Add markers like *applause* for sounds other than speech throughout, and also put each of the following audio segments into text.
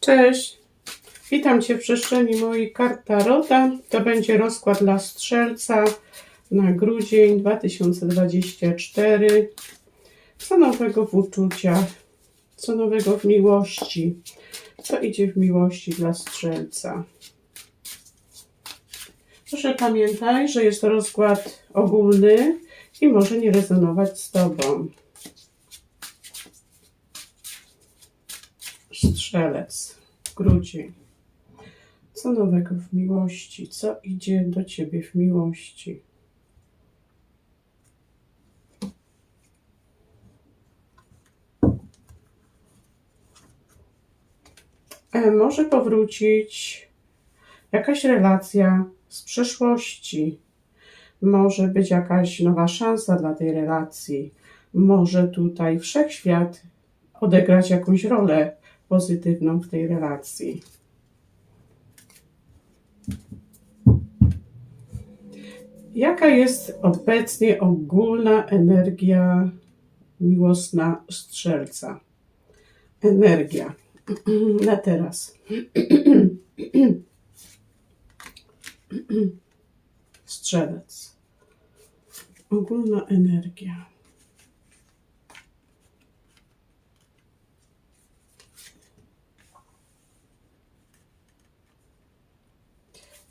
Cześć! Witam Cię w przestrzeni mojej kart Tarota. To będzie rozkład dla Strzelca na grudzień 2024. Co nowego w uczuciach, co nowego w miłości, co idzie w miłości dla Strzelca. Proszę pamiętaj, że jest to rozkład ogólny i może nie rezonować z Tobą. Strzelec, grudzień. Co nowego w miłości? Co idzie do ciebie w miłości? E, Może powrócić jakaś relacja z przeszłości. Może być jakaś nowa szansa dla tej relacji. Może tutaj wszechświat odegrać jakąś rolę pozytywną w tej relacji. Jaka jest obecnie ogólna energia miłosna strzelca? Energia *clears throat* na teraz. *clears throat* Strzelec. Ogólna energia.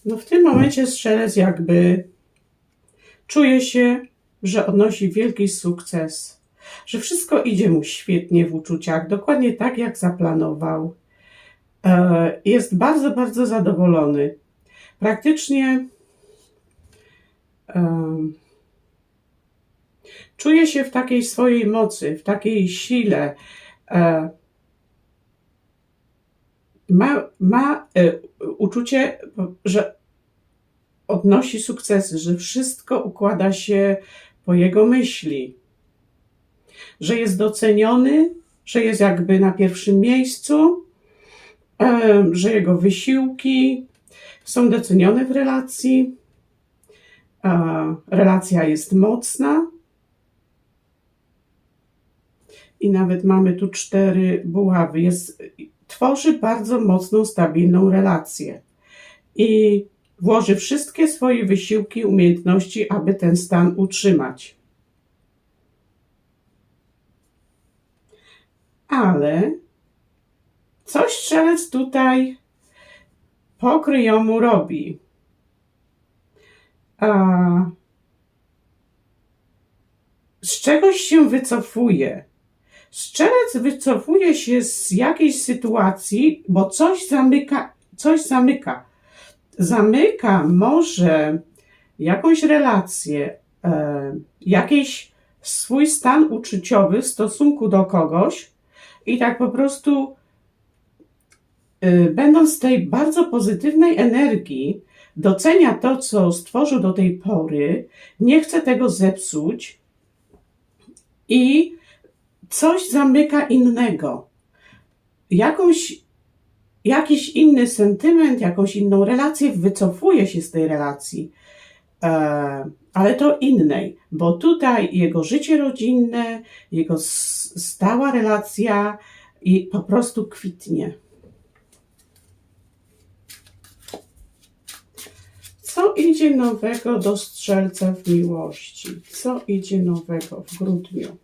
No w tym momencie strzelec jakby czuje się, że odnosi wielki sukces, że wszystko idzie mu świetnie w uczuciach, dokładnie tak jak zaplanował. E, Jest bardzo, bardzo zadowolony. Praktycznie em, czuje się w takiej swojej mocy, w takiej sile. Ma, ma e, uczucie, że odnosi sukcesy, że wszystko układa się po jego myśli, że jest doceniony, że jest jakby na pierwszym miejscu, e, że jego wysiłki są docenione w relacji. e, Relacja jest mocna. I nawet mamy tu cztery buławy. Jest, tworzy bardzo mocną, stabilną relację. I włoży wszystkie swoje wysiłki, umiejętności, aby ten stan utrzymać. Ale coś strzelec tutaj pokryjomu robi. A z czegoś się wycofuje. Strzelec wycofuje się z jakiejś sytuacji, bo coś zamyka, coś zamyka. Zamyka może jakąś relację, e, jakiś swój stan uczuciowy w stosunku do kogoś i tak po prostu e, będąc tej bardzo pozytywnej energii, docenia to, co stworzył do tej pory, nie chce tego zepsuć i coś zamyka innego. Jakąś jakiś inny sentyment, jakąś inną relację, wycofuje się z tej relacji, e, ale to innej, bo tutaj jego życie rodzinne, jego stała relacja i po prostu kwitnie. Co idzie nowego do strzelca w miłości? Co idzie nowego w grudniu?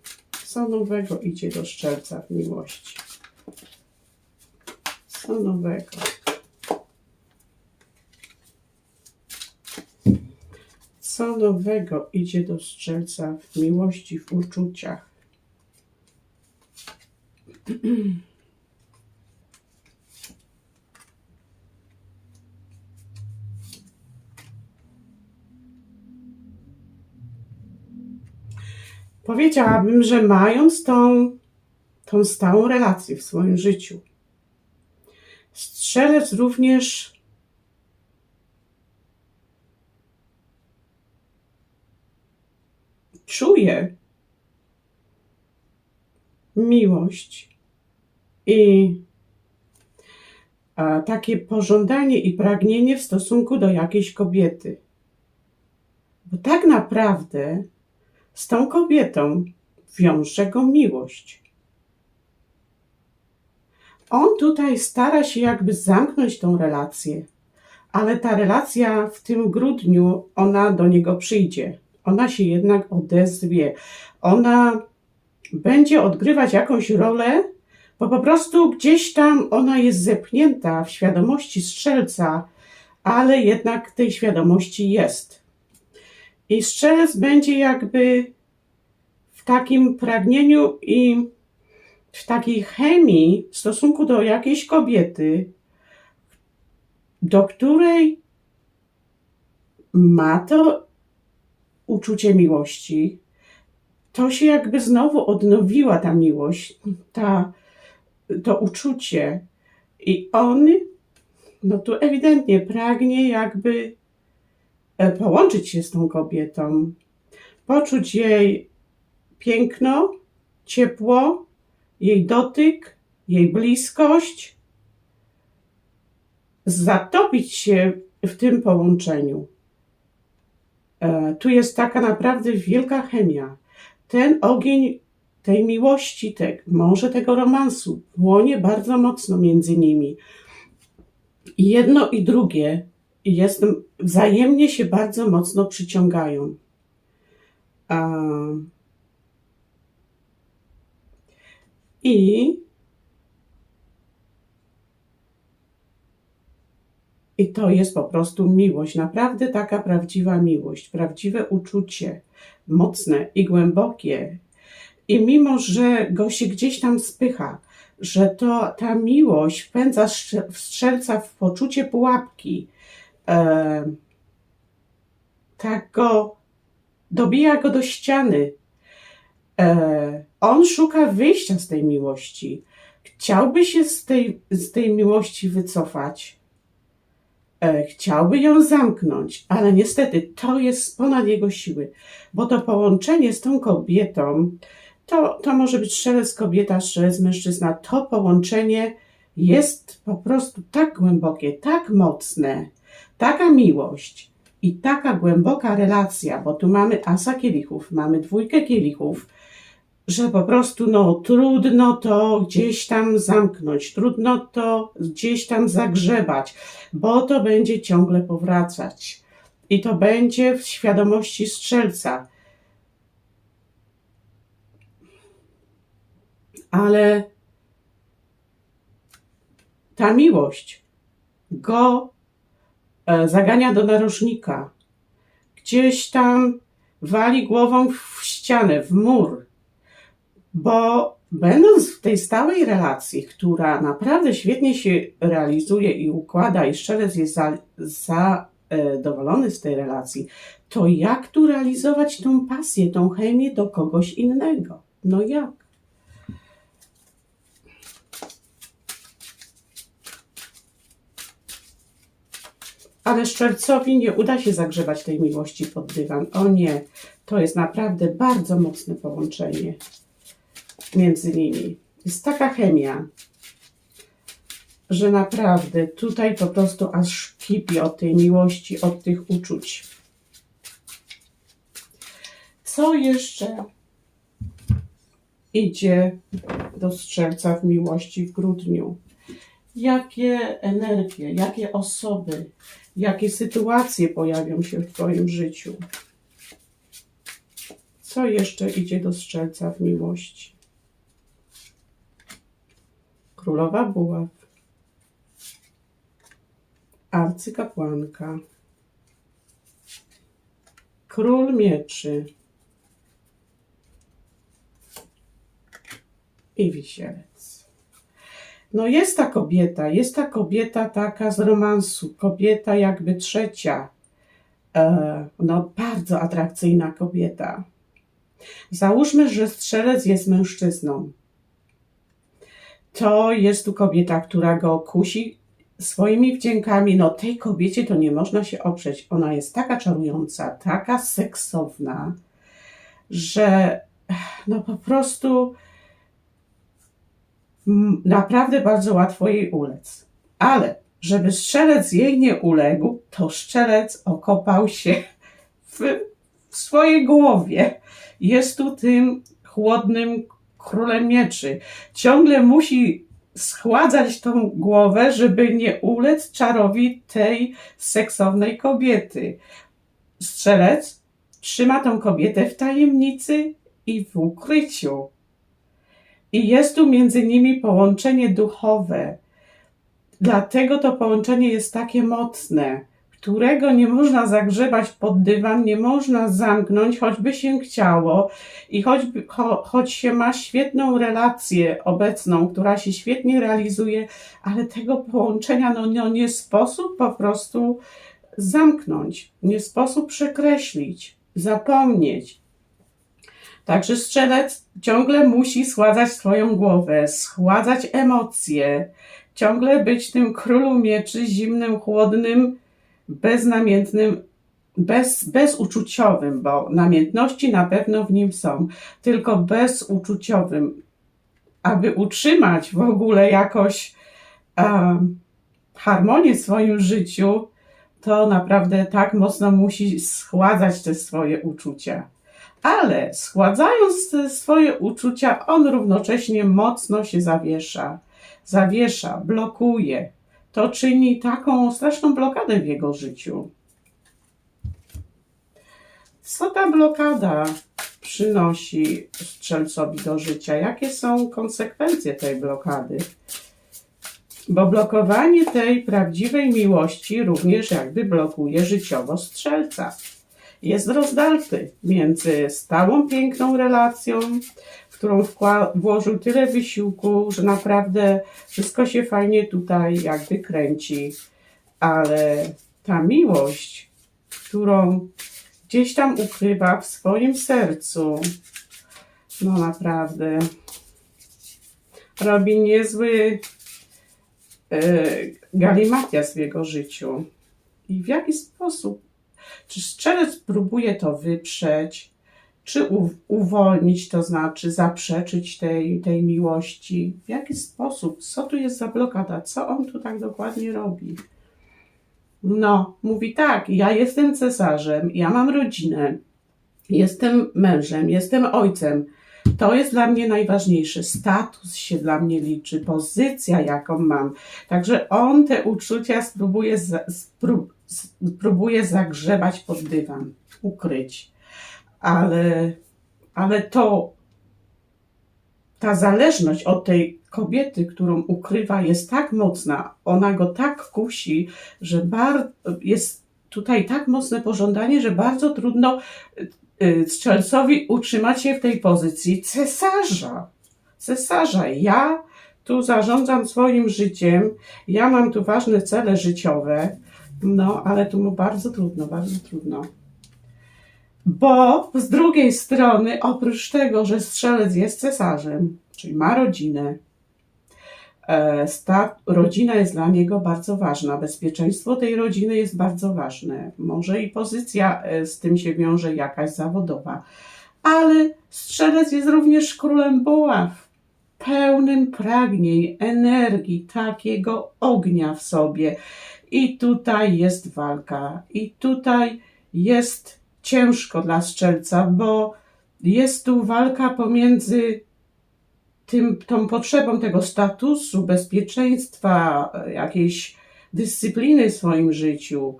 Co nowego idzie do strzelca w miłości? Co nowego? Co nowego idzie do strzelca w miłości, w uczuciach? *clears throat* Powiedziałabym, że mając tą, tą stałą relację w swoim życiu, Strzelec również czuje miłość i a, takie pożądanie i pragnienie w stosunku do jakiejś kobiety. Bo tak naprawdę z tą kobietą wiąże go miłość. on tutaj stara się jakby zamknąć tą relację, ale ta relacja w tym grudniu, ona do niego przyjdzie. Ona się jednak odezwie. Ona będzie odgrywać jakąś rolę, bo po prostu gdzieś tam ona jest zepchnięta w świadomości strzelca, ale jednak tej świadomości jest. I strzelec będzie jakby w takim pragnieniu i w takiej chemii w stosunku do jakiejś kobiety, do której ma to uczucie miłości, to się jakby znowu odnowiła ta miłość, ta, to uczucie. I on, no tu ewidentnie pragnie jakby połączyć się z tą kobietą, poczuć jej piękno, ciepło, jej dotyk, jej bliskość, zatopić się w tym połączeniu. E, Tu jest taka naprawdę wielka chemia. Ten ogień tej miłości, te, może tego romansu płonie bardzo mocno między nimi. I jedno i drugie jest, wzajemnie się bardzo mocno przyciągają. I I to jest po prostu miłość, naprawdę taka prawdziwa miłość, prawdziwe uczucie, mocne i głębokie. I mimo, że go się gdzieś tam spycha, że to ta miłość wpędza strze- strzelca w poczucie pułapki, e, tak go dobija go do ściany. E, on szuka wyjścia z tej miłości. Chciałby się z tej, z tej miłości wycofać e, chciałby ją zamknąć, ale niestety to jest ponad jego siły, bo to połączenie z tą kobietą, to, to może być strzelec kobieta, strzelec mężczyzna, to połączenie jest po prostu tak głębokie, tak mocne, taka miłość i taka głęboka relacja, bo tu mamy asa kielichów, mamy dwójkę kielichów, że po prostu no, trudno to gdzieś tam zamknąć, trudno to gdzieś tam zagrzebać, bo to będzie ciągle powracać. I to będzie w świadomości strzelca. Ale ta miłość go zagania do narożnika. Gdzieś tam wali głową w ścianę, w mur, bo będąc w tej stałej relacji, która naprawdę świetnie się realizuje i układa, i strzelec jest za- zadowolony z tej relacji, to jak tu realizować tą pasję, tą chemię do kogoś innego? No jak? Ale Szczercowi nie uda się zagrzebać tej miłości pod dywan. O nie, to jest naprawdę bardzo mocne połączenie między nimi. Jest taka chemia, że naprawdę tutaj po prostu aż kipi od tej miłości, od tych uczuć. Co jeszcze idzie do strzelca w miłości w grudniu? Jakie energie, jakie osoby, jakie sytuacje pojawią się w Twoim życiu? Co jeszcze idzie do strzelca w miłości? Królowa Buław, arcykapłanka, król mieczy i wisielec. No jest ta kobieta, jest ta kobieta taka z romansu, kobieta jakby trzecia, e, no bardzo atrakcyjna kobieta. Załóżmy, że strzelec jest mężczyzną to jest tu kobieta, która go kusi swoimi wdziękami. No tej kobiecie to nie można się oprzeć. Ona jest taka czarująca, taka seksowna, że no po prostu naprawdę bardzo łatwo jej ulec. Ale żeby strzelec jej nie uległ, to strzelec okopał się w, w swojej głowie. Jest tu tym chłodnym królem mieczy. Ciągle musi schładzać tą głowę, żeby nie ulec czarowi tej seksownej kobiety. Strzelec trzyma tą kobietę w tajemnicy i w ukryciu. I jest tu między nimi połączenie duchowe. Dlatego to połączenie jest takie mocne, którego nie można zagrzebać pod dywan, nie można zamknąć, choćby się chciało i choćby, cho, choć się ma świetną relację obecną, która się świetnie realizuje, ale tego połączenia no, no nie sposób po prostu zamknąć, nie sposób przekreślić, zapomnieć. Także strzelec ciągle musi schładzać swoją głowę, schładzać emocje, ciągle być tym królu mieczy, zimnym, chłodnym, beznamiętnym, bez, bezuczuciowym, bo namiętności na pewno w nim są, tylko bezuczuciowym. Aby utrzymać w ogóle jakoś um, harmonię w swoim życiu, to naprawdę tak mocno musi schładzać te swoje uczucia. Ale schładzając swoje uczucia, on równocześnie mocno się zawiesza. Zawiesza, blokuje. To czyni taką straszną blokadę w jego życiu. Co ta blokada przynosi strzelcowi do życia? Jakie są konsekwencje tej blokady? Bo blokowanie tej prawdziwej miłości również jakby blokuje życiowo strzelca. Jest rozdarty między stałą, piękną relacją, w którą włożył tyle wysiłku, że naprawdę wszystko się fajnie tutaj jakby kręci, ale ta miłość, którą gdzieś tam ukrywa w swoim sercu, no naprawdę robi niezły e, galimatias w jego życiu. I w jaki sposób? Czy strzelec próbuje to wyprzeć? Czy uwolnić, to znaczy zaprzeczyć tej, tej miłości? W jaki sposób? Co tu jest za blokada? Co on tu tak dokładnie robi? No, mówi tak, ja jestem cesarzem, ja mam rodzinę, jestem mężem, jestem ojcem. To jest dla mnie najważniejsze. Status się dla mnie liczy, pozycja, jaką mam. Także on te uczucia spróbuje, za, spró, spróbuje zagrzebać pod dywan, ukryć. Ale, ale to, ta zależność od tej kobiety, którą ukrywa, jest tak mocna, ona go tak kusi, że bar, jest tutaj tak mocne pożądanie, że bardzo trudno y, strzelcowi utrzymać się w tej pozycji cesarza. Cesarza. Ja tu zarządzam swoim życiem, ja mam tu ważne cele życiowe, no ale tu mu bardzo trudno, bardzo trudno. Bo z drugiej strony, oprócz tego, że strzelec jest cesarzem, czyli ma rodzinę, e, ta rodzina jest dla niego bardzo ważna. Bezpieczeństwo tej rodziny jest bardzo ważne. Może i pozycja e, z tym się wiąże jakaś zawodowa. Ale strzelec jest również królem buław, pełnym pragnień, energii, takiego ognia w sobie. I tutaj jest walka, i tutaj jest ciężko dla strzelca, bo jest tu walka pomiędzy tym, tą potrzebą tego statusu, bezpieczeństwa, jakiejś dyscypliny w swoim życiu,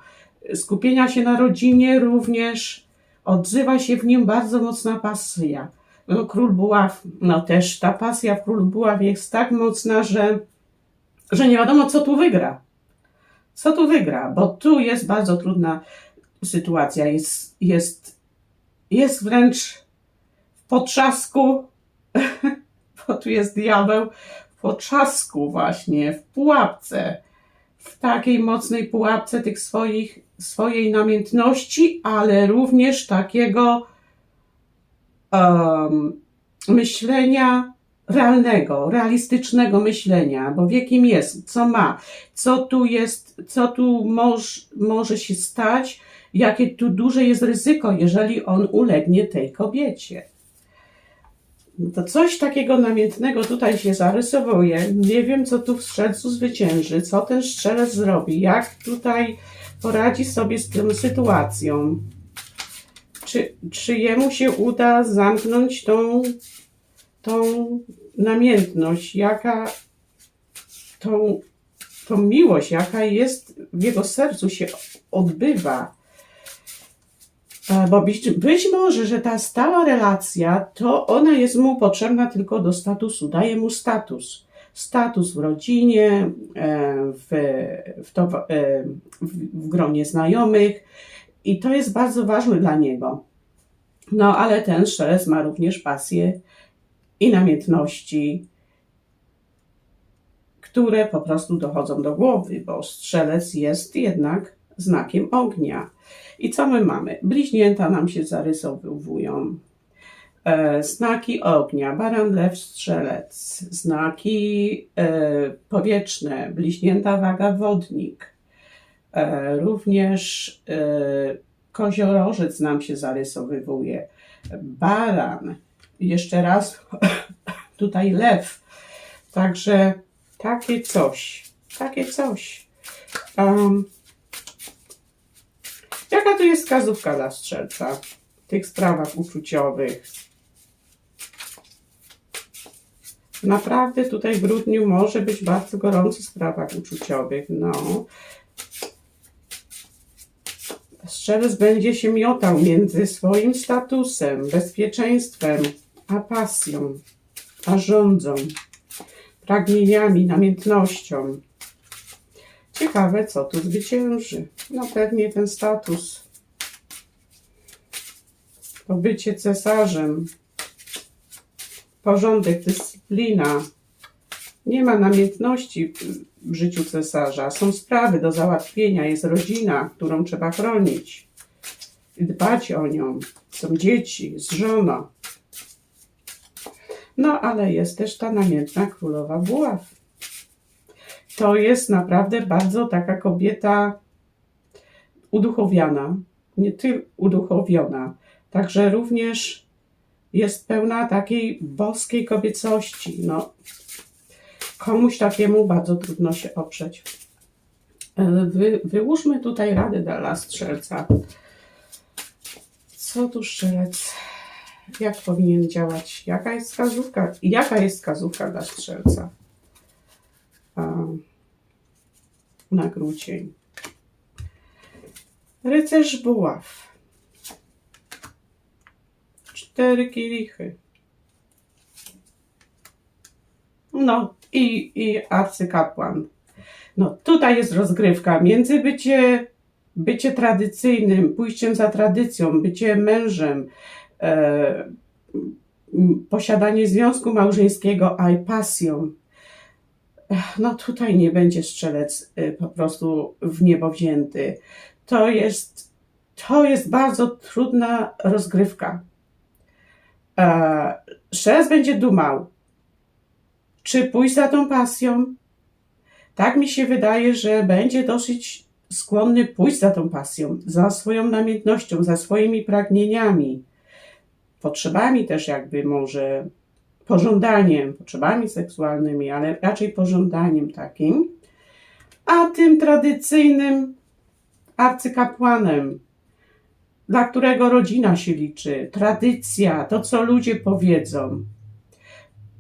skupienia się na rodzinie, również odzywa się w nim bardzo mocna pasja. No, król Buław, no też ta pasja w królu Buław jest tak mocna, że, że nie wiadomo, co tu wygra. Co tu wygra, bo tu jest bardzo trudna sytuacja, jest, jest, jest wręcz w potrzasku *laughs* bo tu jest diabeł w potrzasku właśnie, w pułapce, w takiej mocnej pułapce tych swoich, swojej namiętności, ale również takiego um, myślenia realnego, realistycznego myślenia, bo wie kim jest, co ma, co tu jest, co tu moż, może się stać, jakie tu duże jest ryzyko, jeżeli on ulegnie tej kobiecie. To coś takiego namiętnego tutaj się zarysowuje. Nie wiem, co tu w strzelcu zwycięży, co ten strzelec zrobi, jak tutaj poradzi sobie z tą sytuacją. Czy, czy jemu się uda zamknąć tą, tą namiętność, jaka, tą, tą miłość, jaka jest w jego sercu się odbywa. E, Bo być, być może, że ta stała relacja, to ona jest mu potrzebna tylko do statusu, daje mu status. Status w rodzinie, e, w, w, to, e, w, w gronie znajomych i to jest bardzo ważne dla niego. No, ale ten szelest ma również pasję i namiętności, które po prostu dochodzą do głowy, bo strzelec jest jednak znakiem ognia. I co my mamy? Bliźnięta nam się zarysowują. E, znaki ognia, baran, lew, strzelec. Znaki e, powietrzne, bliźnięta, waga, wodnik. E, również e, koziorożec nam się zarysowywuje. Baran, jeszcze raz *laughs* tutaj lew. Także takie coś, takie coś. Um, jaka tu jest wskazówka dla strzelca w tych sprawach uczuciowych? Naprawdę tutaj w grudniu może być bardzo gorąco w sprawach uczuciowych. No. Strzelec będzie się miotał między swoim statusem, bezpieczeństwem, a pasją, a rządzą, pragnieniami, namiętnością. Ciekawe, co tu zwycięży. No pewnie ten status. To bycie cesarzem. Porządek, dyscyplina. Nie ma namiętności w życiu cesarza. Są sprawy do załatwienia. Jest rodzina, którą trzeba chronić. Dbać o nią. Są dzieci, z żoną. No, ale jest też ta namiętna królowa buław. To jest naprawdę bardzo taka kobieta uduchowiona, nie tylko uduchowiona, także również jest pełna takiej boskiej kobiecości. No, komuś takiemu bardzo trudno się oprzeć. E, Wy, wyłóżmy tutaj rady dla strzelca. Co tu strzelec? Jak powinien działać? Jaka jest wskazówka? Jaka jest wskazówka dla strzelca? Na grudzień. Rycerz buław. Cztery kielichy. No i, i arcykapłan. No tutaj jest rozgrywka między bycie, bycie tradycyjnym, pójściem za tradycją, bycie mężem, posiadanie związku małżeńskiego, a i pasją. No tutaj nie będzie strzelec y, po prostu w niebo wzięty. To jest, to jest bardzo trudna rozgrywka. E, Strzelec będzie dumał, czy pójść za tą pasją. Tak mi się wydaje, że będzie dosyć skłonny pójść za tą pasją, za swoją namiętnością, za swoimi pragnieniami, potrzebami też jakby może pożądaniem, potrzebami seksualnymi, ale raczej pożądaniem takim, a tym tradycyjnym arcykapłanem, dla którego rodzina się liczy, tradycja, to co ludzie powiedzą,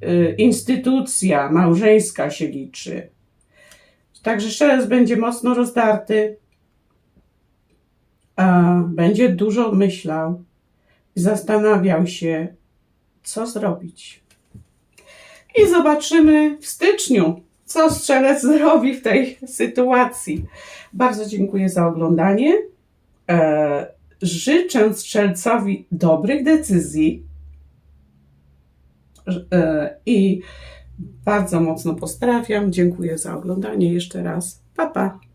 y, instytucja małżeńska się liczy. Także strzelec będzie mocno rozdarty, a będzie dużo myślał, zastanawiał się, co zrobić. I zobaczymy w styczniu, co strzelec zrobi w tej sytuacji. Bardzo dziękuję za oglądanie. E, życzę strzelcowi dobrych decyzji e, i bardzo mocno pozdrawiam. Dziękuję za oglądanie jeszcze raz. Pa, pa.